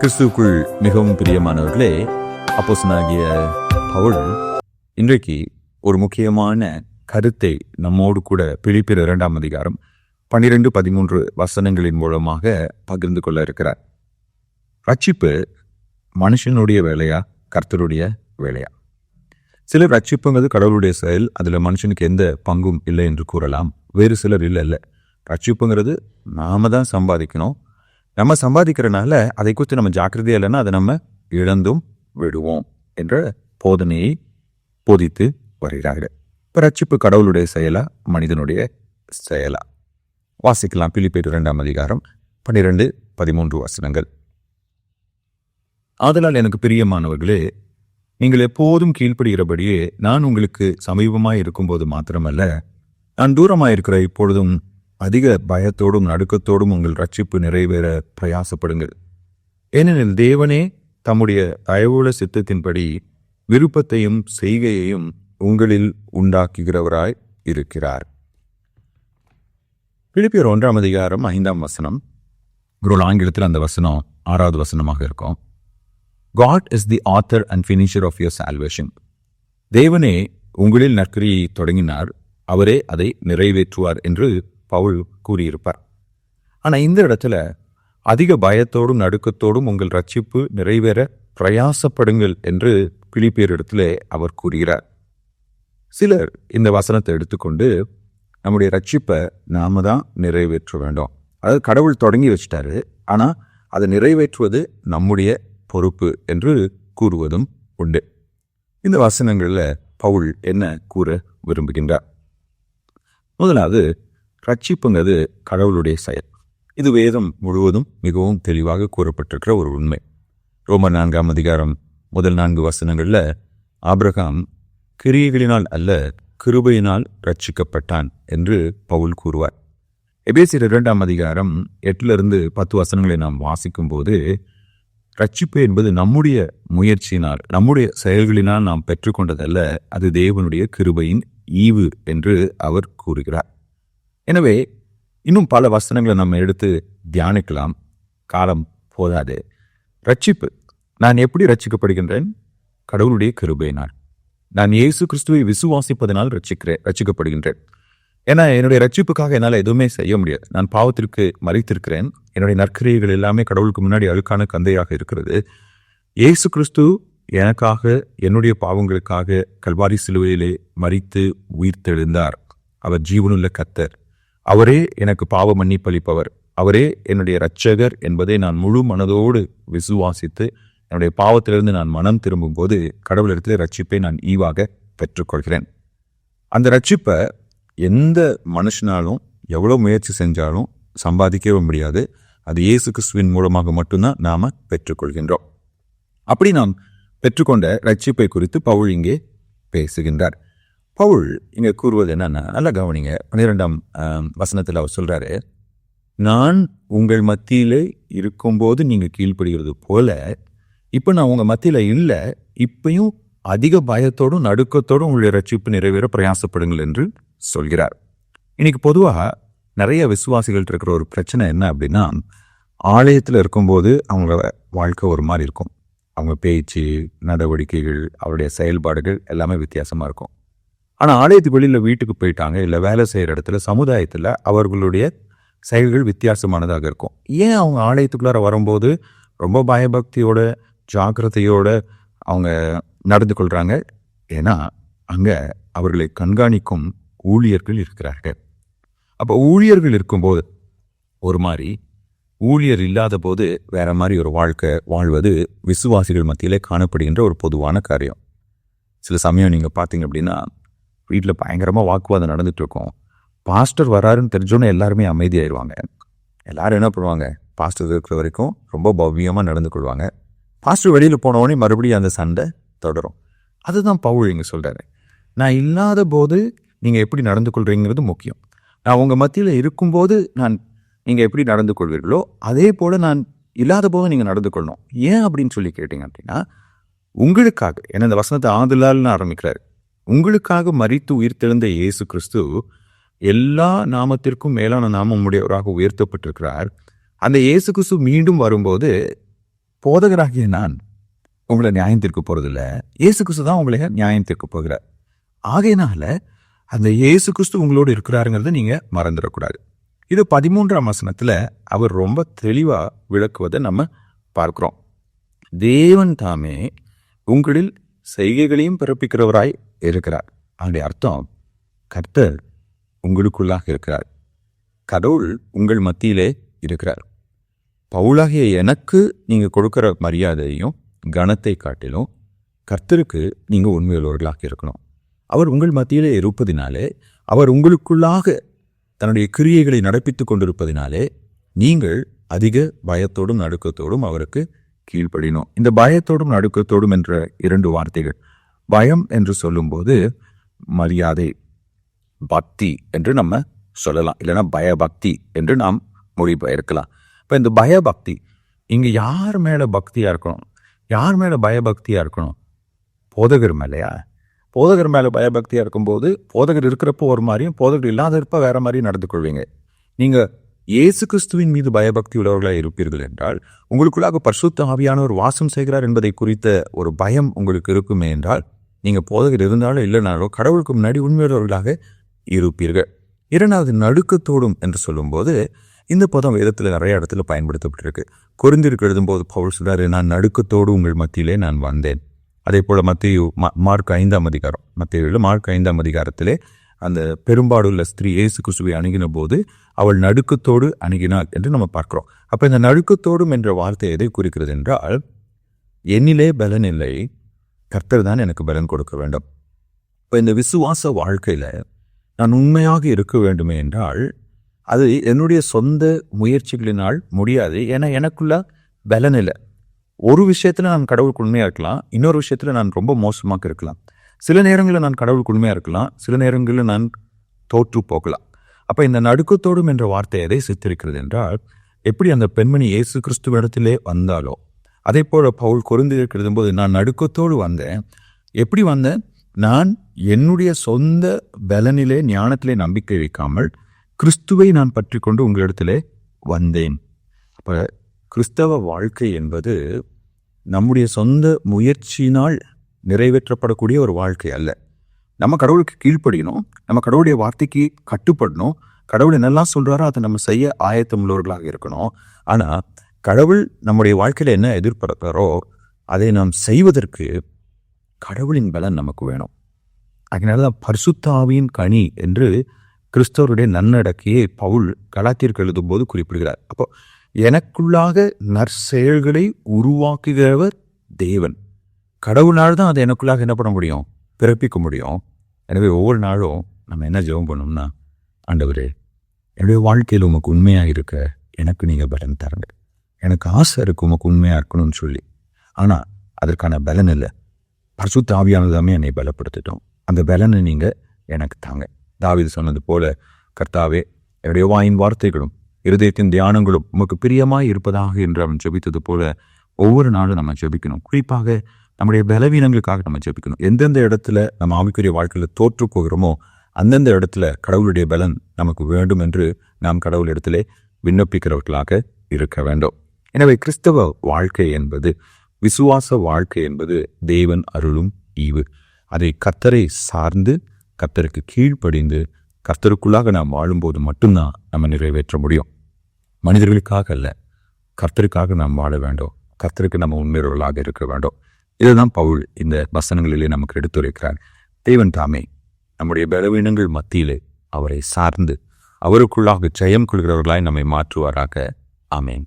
கிறிஸ்துவுக்குள் மிகவும் பிரியமானவர்களே அப்போசனாகிய பவுல் இன்றைக்கு ஒரு முக்கியமான கருத்தை நம்மோடு கூட பிழிப்பிற இரண்டாம் அதிகாரம் பன்னிரெண்டு பதிமூன்று வசனங்களின் மூலமாக பகிர்ந்து கொள்ள இருக்கிறார். ரட்சிப்பு மனுஷனுடைய வேலையா கர்த்தருடைய வேலையா? சிலர் ரட்சிப்புங்கிறது கடவுளுடைய செயல் அதில் மனுஷனுக்கு எந்த பங்கும் இல்லை என்று கூறலாம். வேறு சிலர் இல்லை இல்லை. ரட்சிப்புங்கிறது நாம தான் சம்பாதிக்கணும் நம்ம சம்பாதிக்கிறனால அதை குறித்து நம்ம ஜாக்கிரதையா இல்லைன்னா அதை நம்ம இழந்தும் விடுவோம் என்ற போதனையை போதித்து வருகிறார்கள் இப்போ ரட்சிப்பு கடவுளுடைய செயலா மனிதனுடைய செயலா? வாசிக்கலாம். பிலிப்பேர் இரண்டாம் அதிகாரம் பன்னிரெண்டு பதிமூன்று வசனங்கள். ஆதலால் எனக்கு பிரியமானவர்களே நீங்கள் எப்போதும் கீழ்ப்படுகிறபடியே நான் உங்களுக்கு சமீபமாக இருக்கும்போது மாத்திரமல்ல நான் தூரமாக இருக்கிற இப்பொழுதும் அதிக பயத்தோடும் நடுக்கத்தோடும் உங்கள் ரட்சிப்பு நிறைவேற பிரயாசப்படுங்கள். ஏனெனில் தேவனே தம்முடைய தயவுள்ள சித்தத்தின்படி விருப்பத்தையும் செய்கையையும் உங்களில் உண்டாக்குகிறவராய் இருக்கிறார். பிலிப்பியர் ஒன்றாம் அதிகாரம் ஐந்தாம் வசனம். ஒரு ஆங்கிலத்தில் அந்த வசனம் ஆறாவது வசனமாக இருக்கும். God is the author and finisher of your salvation தேவனே உங்களில் நற்கரியை தொடங்கினார். அவரே அதை நிறைவேற்றுவார் என்று பவுல் கூறியிருப்பார். ஆனால் இந்த இடத்துல அதிக பயத்தோடும் நடுக்கத்தோடும் உங்கள் ரட்சிப்பு நிறைவேற பிரயாசப்படுங்கள் என்று பிலிப்பியர் இடத்துல அவர் கூறுகிறார். சிலர் இந்த வசனத்தை எடுத்துக்கொண்டு நம்முடைய ரட்சிப்பை நாம தான் நிறைவேற்ற வேண்டும். அதாவது கடவுள் தொடங்கி வச்சிட்டாரு. ஆனால் அதை நிறைவேற்றுவது நம்முடைய பொறுப்பு என்று கூறுவதும் உண்டு. இந்த வசனங்களில் பவுல் என்ன கூற விரும்புகின்றார்? முதலாவது ரட்சிப்புங்கிறது கடவுளுடைய செயல். இது வேதம் முழுவதும் மிகவும் தெளிவாக கூறப்பட்டிருக்கிற ஒரு உண்மை. ரோமர் நான்காம் அதிகாரம் முதல் நான்கு வசனங்களில் ஆப்ரகாம் கிரியைகளினால் அல்ல கிருபையினால் ரட்சிக்கப்பட்டான் என்று பவுல் கூறுவார். எபேசியர் இரண்டாம் அதிகாரம் எட்டிலிருந்து பத்து வசனங்களை நாம் வாசிக்கும்போது ரட்சிப்பு என்பது நம்முடைய முயற்சியினால் நம்முடைய செயல்களினால் நாம் பெற்றுக்கொண்டதல்ல அது தேவனுடைய கிருபையின் ஈவு என்று அவர் கூறுகிறார். எனவே இன்னும் பல வசனங்களை நம்ம எடுத்து தியானிக்கலாம். காலம் போதாது. ரட்சிப்பு. நான் எப்படி ரட்சிக்கப்படுகின்றேன்? கடவுளுடைய கிருபையினால். நான் இயேசு கிறிஸ்துவை விசுவாசிப்பதனால் ரட்சிக்கிறேன் ரட்சிக்கப்படுகின்றேன். ஏன்னா என்னுடைய ரட்சிப்புக்காக என்னால் எதுவுமே செய்ய முடியாது. நான் பாவத்திற்கு மறைத்திருக்கிறேன். என்னுடைய நற்கிரியைகள் எல்லாமே கடவுளுக்கு முன்னாடி அழுக்கான கந்தையாக இருக்கிறது. இயேசு கிறிஸ்து எனக்காக என்னுடைய பாவங்களுக்காக கல்வாரி சிலுவையிலே மறித்து உயிர்த்தெழுந்தார். அவர் ஜீவனுள்ள கத்தர் அவரே எனக்கு பாவ மன்னிப்பளிப்பவர். அவரே என்னுடைய இரட்சகர் என்பதை நான் முழு மனதோடு விசுவாசித்து என்னுடைய பாவத்திலிருந்து நான் மனம் திரும்பும்போது கடவுளிடத்தில் ரட்சிப்பை நான் ஈவாக பெற்றுக்கொள்கிறேன். அந்த ரட்சிப்பை எந்த மனுஷனாலும் எவ்வளோ முயற்சி செஞ்சாலும் சம்பாதிக்கவே முடியாது. அது இயேசு கிறிஸ்துவின் மூலமாக மட்டும்தான் நாம் பெற்றுக்கொள்கின்றோம். அப்படி நாம் பெற்றுக்கொண்ட ரட்சிப்பை குறித்து பவுல் இங்கே பேசுகின்றார். பவுல் இங்கே கூறுவது என்னன்னா நல்லா கவனிங்க. பன்னிரெண்டாம் வசனத்தில் அவர் சொல்கிறாரு நான் உங்கள் மத்தியிலே இருக்கும்போது நீங்கள் கீழ்ப்படுகிறது போல இப்போ நான் உங்கள் மத்தியில் இல்லை இப்பையும் அதிக பயத்தோடும் நடுக்கத்தோடும் உங்களுடைய ரட்சிப்பு நிறைவேற பிரயாசப்படுங்கள் என்று சொல்கிறார். இன்னைக்கு பொதுவாக நிறைய விசுவாசிகள் இருக்கிற ஒரு பிரச்சனை என்ன அப்படின்னா ஆலயத்தில் இருக்கும்போது அவங்க வாழ்க்கை ஒரு மாதிரி இருக்கும். அவங்க பேச்சு நடவடிக்கைகள் அவருடைய செயல்பாடுகள் எல்லாமே வித்தியாசமாக இருக்கும். ஆனால் ஆலயத்துக்கு வெளியில் வீட்டுக்கு போயிட்டாங்க. இல்லை வேலை செய்கிற இடத்துல சமுதாயத்தில் அவர்களுடைய செயல்கள் வித்தியாசமானதாக இருக்கும். ஏன் அவங்க ஆலயத்துக்குள்ளார வரும்போது ரொம்ப பயபக்தியோட ஜாக்கிரதையோட அவங்க நடந்து கொள்கிறாங்க ஏன்னா அங்கே அவர்களை கண்காணிக்கும் ஊழியர்கள் இருக்கிறார்கள். அப்போ ஊழியர்கள் இருக்கும்போது ஒரு மாதிரி ஊழியர் இல்லாத போது வேற மாதிரி ஒரு வாழ்க்கை வாழ்வது விசுவாசிகள் மத்தியிலே காணப்படுகின்ற ஒரு பொதுவான காரியம். சில சமயம் நீங்கள் பார்த்தீங்க அப்படின்னா வீட்டில் பயங்கரமாக வாக்குவாதம் நடந்துகிட்ருக்கோம் பாஸ்டர் வராருன்னு தெரிஞ்சோன்னே எல்லாருமே அமைதியாயிருவாங்க. எல்லாரும் என்ன பண்ணுவாங்க? பாஸ்டர் இருக்கிற வரைக்கும் ரொம்ப பவ்யமாக நடந்து கொள்வாங்க. பாஸ்டர் வெளியில் போனவொடனே மறுபடியும் அந்த சண்டை தொடரும். அதுதான் பவுல் இங்கே சொல்கிறாரு நான் இல்லாத போது நீங்கள் எப்படி நடந்து கொள்கிறீங்கிறது முக்கியம். நான் உங்கள் மத்தியில் இருக்கும்போது நான் நீங்கள் எப்படி நடந்து கொள்வீர்களோ அதே போல் நான் இல்லாத போது நீங்கள் நடந்து கொள்ளணும். ஏன் அப்படின்னு சொல்லி கேட்டீங்க அப்படின்னா உங்களுக்காக ஏன்னா இந்த வசனத்தை ஆதலால்னு ஆரம்பிக்கிறாரு. உங்களுக்காக மறித்து உயிர்த்தெழுந்த இயேசு கிறிஸ்து எல்லா நாமத்திற்கும் மேலான நாமம் உடையவராக உயர்த்தப்பட்டிருக்கிறார். அந்த இயேசு கிறிஸ்து மீண்டும் வரும்போது போதகராகிய நான் உங்களை நியாயம் தீர்க்க இயேசு கிறிஸ்து தான் உங்களை நியாயம் போகிறார். ஆகையினால அந்த இயேசு கிறிஸ்து உங்களோடு இருக்கிறாருங்கிறத நீங்க மறந்துடக்கூடாது. இது பதிமூன்றாம் வசனத்துல அவர் ரொம்ப தெளிவா விளக்குவதை நம்ம பார்க்கிறோம். தேவன் தாமே உங்களில் செய்கைகளையும் பிறப்பிக்கிறவராய் இருக்கிறார். அதனுடைய அர்த்தம் கர்த்தர் உங்களுக்குள்ளாக இருக்கிறார். கடவுள் உங்கள் மத்தியிலே இருக்கிறார். பவுலாகிய எனக்கு நீங்கள் கொடுக்குற மரியாதையும் கனத்தை காட்டிலும் கர்த்தருக்கு நீங்கள் உண்மையுள்ளவர்களாக இருக்கணும். அவர் உங்கள் மத்தியிலே இருப்பதினாலே அவர் உங்களுக்குள்ளாக தன்னுடைய கிரியைகளை நடப்பித்துக் கொண்டிருப்பதினாலே நீங்கள் அதிக பயத்தோடும் நடுக்கத்தோடும் அவருக்கு கீழ்ப்படினோம். இந்த பயத்தோடும் நடுக்கத்தோடும் என்ற இரண்டு வார்த்தைகள். பயம் என்று சொல்லும்போது மரியாதை பக்தி என்று நம்ம சொல்லலாம். இல்லைன்னா பயபக்தி என்று நாம் மொழிபெயர்க்கலாம். இப்போ இந்த பயபக்தி இங்கே யார் மேலே பக்தியாக இருக்கணும்? யார் மேலே பயபக்தியாக இருக்கணும்? போதகர் மேலேயா? போதகர் மேலே பயபக்தியாக இருக்கும்போது போதகர் இருக்கிறப்போ ஒரு மாதிரியும் போதகர் இல்லாதப்ப வேற மாதிரியும் நடந்து கொள்வீங்க நீங்கள் இயேசு கிறிஸ்துவின் மீது பயபக்தி உள்ளவர்களாக இருப்பீர்கள் என்றால் உங்களுக்குள்ளாக பரிசுத்த ஆவியானவர் வாசம் செய்கிறார் என்பதை குறித்த ஒரு பயம் உங்களுக்கு இருக்குமே என்றால் நீங்கள் போதகர் இருந்தாலும் இல்லைனாலும் கடவுளுக்கு முன்னாடி உண்மையுள்ளவர்களாக இருப்பீர்கள். இரண்டாவது நடுக்கத்தோடும் என்று சொல்லும்போது இந்த பதம் வேதத்தில் நிறைய இடத்துல பயன்படுத்தப்பட்டிருக்கு. குறிந்திருக்கு எழுதும்போது பவுல் சொல்றாரு நான் நடுக்கத்தோடு உங்கள் மத்தியிலே நான் வந்தேன். அதே போல் மத்திய மார்க் ஐந்தாம் அதிகாரம் மத்தியில் மார்க் ஐந்தாம் அதிகாரத்திலே அந்த பெரும்பாடுள்ள ஸ்திரீ இயேசு கிறிஸ்துவை அணுகின போது அவள் நடுக்கத்தோடு அணுகினாள் என்று நம்ம பார்க்கிறோம். அப்ப இந்த நடுக்கத்தோடும் என்ற வார்த்தை எதை குறிக்கிறது என்றால் என்னிலே பலன் இல்லை கர்த்தர் தான் எனக்கு பலன் கொடுக்க வேண்டும். இப்போ இந்த விசுவாச வாழ்க்கையில் நான் உண்மையாக இருக்க வேண்டுமே என்றால் அது என்னுடைய சொந்த முயற்சிகளினால் முடியாது. ஏன்னா எனக்குள்ள பலன் இல்லை. ஒரு விஷயத்தில் நான் கடவுளுக்கு உண்மையாக இருக்கலாம் இன்னொரு விஷயத்தில் நான் ரொம்ப மோசமாக இருக்கலாம். சில நேரங்களில் நான் கடவுளுக்கு உண்மையாக இருக்கலாம் சில நேரங்களில் நான் தோற்று போகலாம். அப்போ இந்த நடுக்கத்தோடும் என்ற வார்த்தை எதை சித்தரிக்கிறது என்றால் எப்படி அந்த பெண்மணி இயேசு கிறிஸ்துவிடத்திலே வந்தாலோ அதே போல் பவுல் கொருந்து இருக்கிறது போது நான் நடுக்கத்தோடு வந்தேன். எப்படி வந்தேன்? நான் என்னுடைய சொந்த பலனிலே ஞானத்திலே நம்பிக்கை வைக்காமல் கிறிஸ்துவை நான் பற்றி கொண்டு உங்களிடத்திலே வந்தேன். அப்போ கிறிஸ்தவ வாழ்க்கை என்பது நம்முடைய சொந்த முயற்சியினால் நிறைவேற்றப்படக்கூடிய ஒரு வாழ்க்கை அல்ல. நம்ம கடவுளுக்கு கீழ்ப்படியணும் நம்ம கடவுளுடைய வார்த்தைக்கு கட்டுப்படணும் கடவுள் என்னெல்லாம் சொல்கிறாரோ அதை நம்ம செய்ய ஆயத்தம் உள்ளவர்களாக இருக்கணும். ஆனால் கடவுள் நம்முடைய வாழ்க்கையில் என்ன எதிர்பார்க்கிறாரோ அதை நாம் செய்வதற்கு கடவுளின் பலன் நமக்கு வேணும். அதனாலதான் பரிசுத்தாவியின் கனி என்று கிறிஸ்தவருடைய நன்னடக்கையை பவுல் கலாத்திற்கு எழுதும் போது குறிப்பிடுகிறார். அப்போ எனக்குள்ளாக நற்செயல்களை உருவாக்குகிறவர் தேவன். கடவுளால் தான் அதை எனக்குள்ளாக என்ன பண்ண முடியும்? பிறப்பிக்க முடியும். எனவே ஒவ்வொரு நாளும் நம்ம என்ன ஜெபம் பண்ணோம்னா ஆண்டவர் என்னுடைய வாழ்க்கையில் உமக்கு உண்மையாக இருக்க எனக்கு நீங்கள் பலன் தருங்க. எனக்கு ஆசை இருக்கு உமக்கு உண்மையாக இருக்கணும்னு சொல்லி. ஆனால் அதற்கான பலன் இல்லை. பரிசுத்த ஆவியானதாமே என்னை பலப்படுத்திட்டோம். அந்த பலனை நீங்கள் எனக்கு தாங்க. தாவிது சொன்னது போல கர்த்தாவே என்னுடைய வாயின் வார்த்தைகளும் இருதயத்தின் தியானங்களும் உமக்கு பிரியமாய் இருப்பதாக என்று அவன் ஜெபித்தது போல ஒவ்வொரு நாளும் நம்ம ஜெபிக்கணும். குறிப்பாக நம்முடைய பலவீனங்களுக்காக நம்ம ஜெபிக்கணும். எந்தெந்த இடத்துல நம்ம ஆவிக்குரிய வாழ்க்கையில் தோற்று போகிறோமோ அந்தந்த இடத்துல கடவுளுடைய பலன் நமக்கு வேண்டும் என்று நாம் கடவுள் இடத்திலே விண்ணப்பிக்கிறவர்களாக இருக்க வேண்டும். எனவே கிறிஸ்தவ வாழ்க்கை என்பது விசுவாச வாழ்க்கை என்பது தேவன் அருளும் ஈவு. அதை கத்தரை சார்ந்து கத்தருக்கு கீழ்ப்படிந்து கர்த்தருக்குள்ளாக நாம் வாழும்போது மட்டும்தான் நம்ம நிறைவேற்ற முடியும். மனிதர்களுக்காக அல்ல கர்த்தருக்காக நாம் வாழ வேண்டும். கர்த்தருக்கு நம்ம உண்மையர்களாக இருக்க வேண்டும். இதுதான் பவுல் இந்த வசனங்களிலே நமக்கு எடுத்துரைக்கிறார். தேவன் தாமே நம்முடைய பலவீனங்கள் மத்தியிலே அவரை சார்ந்து அவருக்குள்ளாக ஜெயம் கொள்கிறவர்களாய் நம்மை மாற்றுவாராக. ஆமேன்.